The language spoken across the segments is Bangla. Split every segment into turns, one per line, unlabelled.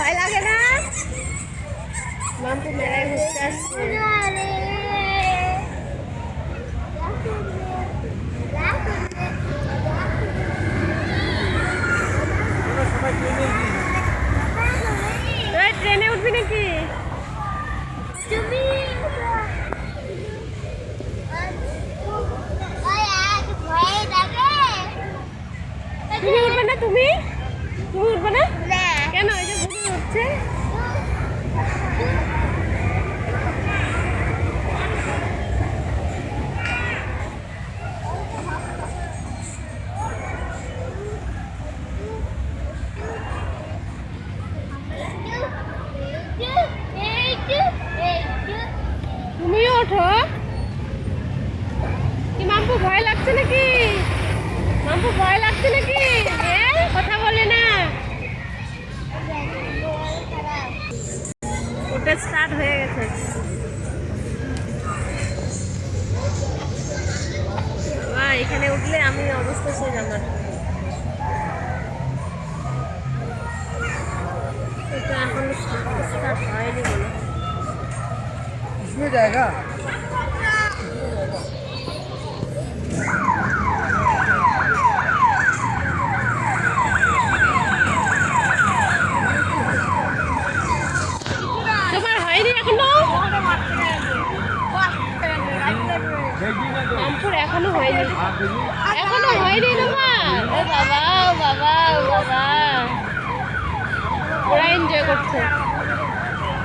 ভয় লাগে না মাম্পু মেলায় ঘুরতে আসছে এই ট্রেনে উঠবি নাকি তুমি উঠবে না তুমি তুমি উঠবে না কেন এই যে তুমিও ওঠো। কি মাম্পু ভয় লাগছে নাকি? মাম্পু ভয় লাগছে নাকি এ কথা বলে না ওটা স্টার্ট হয়ে গেছে। এখানে উঠলে আমি অবস্থা সেই জানার এটা এখন স্টার্ট হয়নি বলো। জায়গা? রামপুর এখনও হয়নি। এখনও হয়নি না ও বাবা ও বাবা ও বাবা। ওরা এনজয় করছে।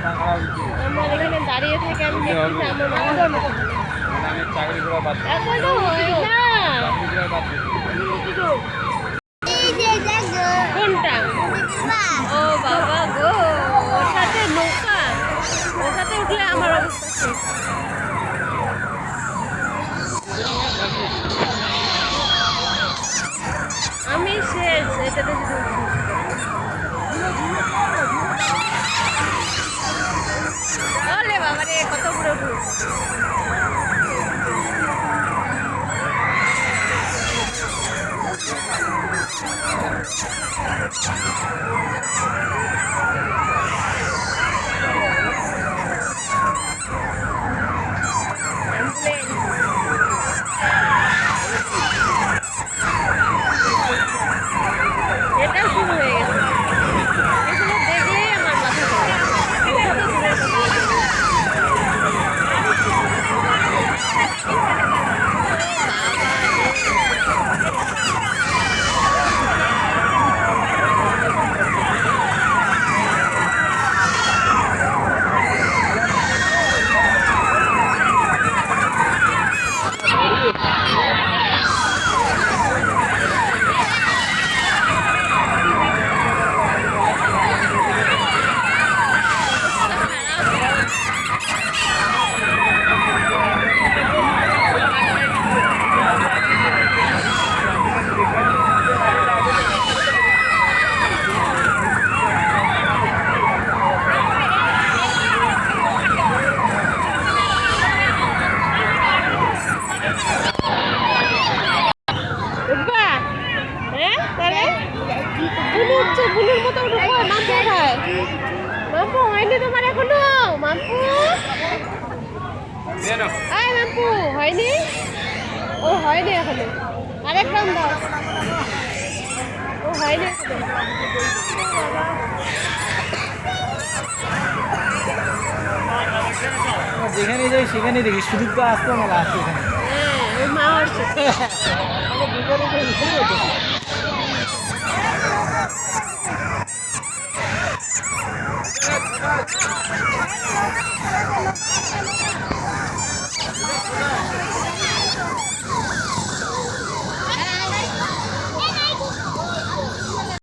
আমার এখানে দাঁড়িয়ে থাকে আমি দেখছি আমার
করা
এখনও হয় না। আয় মাম্পু হয়নি? ও হয়নি এখনও। আরেক রাউন্ড দাও। ও হয়নি এখনও।
যেখানে যাই সেখানে দেখি। সুযোগ তো আসতো না লাস্ট এখানে
হ্যাঁ মা আসছে।